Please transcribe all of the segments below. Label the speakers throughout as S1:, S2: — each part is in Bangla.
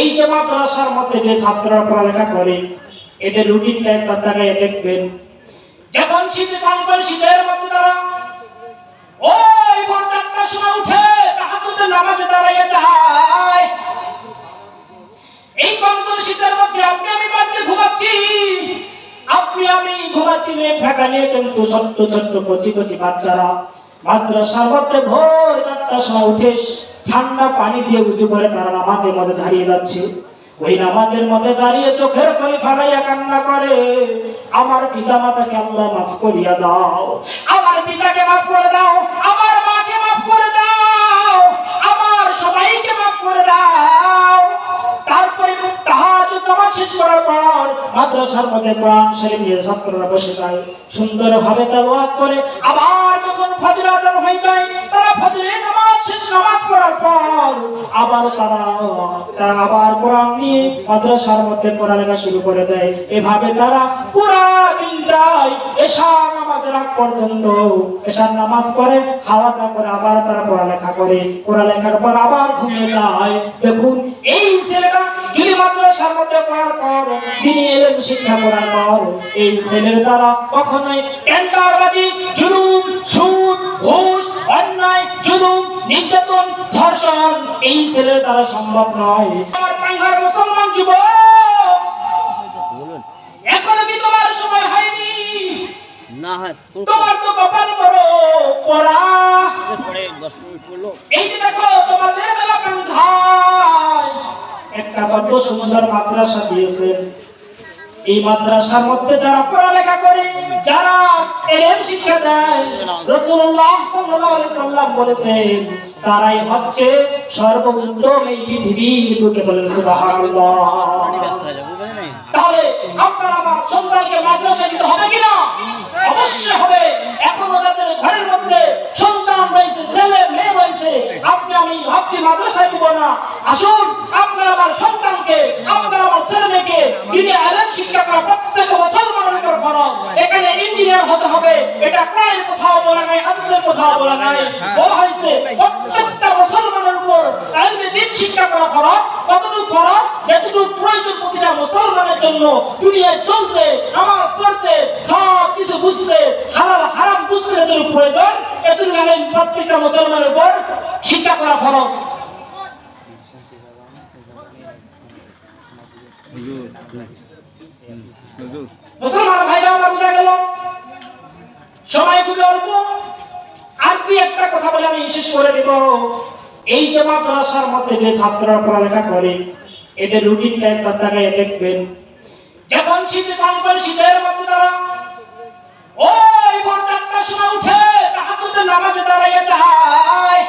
S1: এই যে মাদ্রাসার মধ্যে যে ছাত্ররা পড়ালেখা করে, এদের রুটিনটা একবার তাকায় দেখবেন। যখন শীত কম্বল শীতের মধ্যে তারা ওই ভোর চারটার সময় উঠে তাহাজ্জুদের নামাজে দাঁড়িয়ে যায়। এই কম্বল শীতের মধ্যে আপনি আমি বাড়িতে ঘুমাচ্ছি। আপনি আমি ঘুমাচ্ছি লেপ ঢাকা নিয়ে কিন্তু ছোট্ট ছোট্ট কচি কচি বাচ্চারা মাদ্রাসার মধ্যে ভোর চারটার সময় উঠে ঠান্ডা পানি দিয়ে উঁচু করে তারা নামাজের মধ্যে দাঁড়িয়ে যাচ্ছে। ওই নামাজের মধ্যে দাঁড়িয়ে চোখের পানি ফালাইয়া কান্না করে। আমার পিতা মাতাকে আল্লাহ মাফ করিয়া দাও। আমার পিতাকে মাফ করে দাও। আমার মাদ্রাসার মধ্যে কোরআন শরীফ নিয়ে ছাত্ররা বসে যায়। সুন্দরভাবে তেলাওয়াত করে। আবার যখন ফজর আযান হয়ে যায়, তারা ফজরের নামাজ শেষ, নামাজ পড়ার পর আবার তারা তারা আবার কোরআন নিয়ে মাদ্রাসার মধ্যে পড়ালেখা শুরু করে দেয়। এভাবে তারা পুরা দিনটাই এশা নামাজের আগ পর্যন্ত এশার নামাজ করে খাওয়া দাওয়া করে, আবার তারা পড়ালেখা করে। পড়ালেখার পর আবার ঘুমিয়ে যায়। দেখুন, এই মাদ্রাসার মধ্যে পড়ার পর তিনি এলেন শিক্ষা করার পর। এই ছেলের দ্বারা কখনোই টেন্ডারবাজি জুলুম সুদ ঘুষ অন্যায় জুলুম নির্যাতন ধর্ষণ এই ছেলের দ্বারা সম্ভব নয়। আমার বাংলার মুসলমান যুবক এখনও কি তোমার সময় হয়নি?
S2: না
S1: তোমার তো কপাল বড় পড়া। এই কত সুন্দর মাদ্রাসা দিয়েছেন। এই মাদ্রাসার মধ্যে যারা পড়ালেখা করে, যারা শিক্ষা দেয় বলেছেন, তারাই হচ্ছে সর্বোত্তম এই অবশ্যই হবে। এখনও তাদের ঘরের মধ্যে সন্তান রয়েছে, ছেলে, মেয়ে রয়েছে। আপনি আমি ভাবছি মাদ্রাসায় দিব না। আসুন, আপনার আমার সন্তানকে আপনার মুসলমানের জন্য। দুনিয়ায় চলতে, নামাজ পড়তে, সব কিছু বুঝতে, হালাল, হারাম বুঝতে যতটুকু প্রয়োজন, এতটুকু আলেম প্রত্যেকটা মুসলমানের শিক্ষা করা ফরজ। মুসলমান বোঝা গেল? সময় খুবই অল্প। আর একটা কথা বলে আমি শেষ করে এই যে মাদ্রাসার মধ্যে যে ছাত্ররা পড়ালেখা করে, এদের একবার তাকায় দেখবেন। যখন শীতের মধ্যে তারা ওই ভোর চারটার সময় উঠে তাহাজ্জুদের নামাজে দাঁড়িয়ে যায়।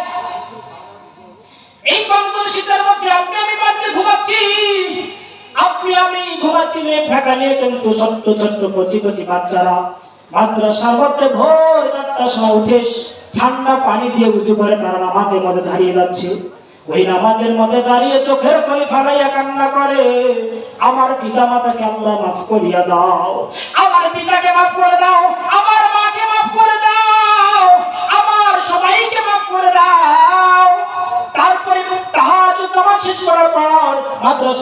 S1: এই শীতের মধ্যে আপনি আমি বাড়িতে ঘুমাচ্ছি। আমি নিয়ে কিন্তু ছোট্ট ছোট্ট, কচি কচি বাচ্চারা। মাদ্রাসার মধ্যে ভোর চারটার সময় উঠে ঠান্ডা পানি দিয়ে উঁচু করে তারা নামাজের মধ্যে দাঁড়িয়ে যাচ্ছে। ওই নামাজের মধ্যে দাঁড়িয়ে চোখের পানি ফালাইয়া কান্না করে। আমার পিতা মাতাকে আল্লাহ মাফ করিয়া দাও। আমার পিতাকে মাফ করে দাও। আমার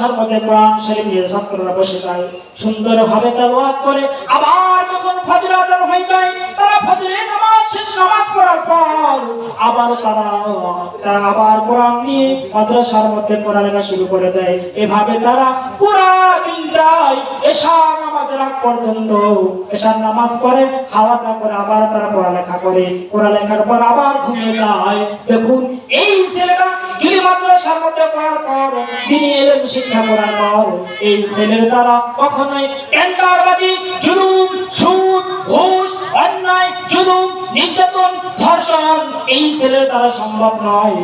S1: মাদ্রাসার মধ্যে কোরআন শরীফ নিয়ে ছাত্ররা বসে যায়। সুন্দরভাবে তেলাওয়াত করে, আবার যখন ফজর আযান হয়ে যায়, তারা ফজরের নামাজ শেষ, নামাজ পড়ার পর আবার তারা তারা আবার কোরআন নিয়ে মাদ্রাসার মধ্যে পড়ালেখা শুরু করে দেয়। এভাবে তারা পুরা দিনটাই এশা নামাজের আগ পর্যন্ত এশার নামাজ করে খাওয়া দাওয়া করে, আবার তারা পড়ালেখা করে। পড়ালেখার পর আবার ঘুমিয়ে যায়। দেখুন, এই মাদ্রাসার মধ্যে পড়ার পর, তিনি শিক্ষা করার পর। এই ছেলের দ্বারা কখনোই টেন্ডারবাজি সুদ, ঘুষ, অন্যায়, জুলুম, নির্যাতন, ধর্ষণ এই ছেলের দ্বারা সম্ভব নয়।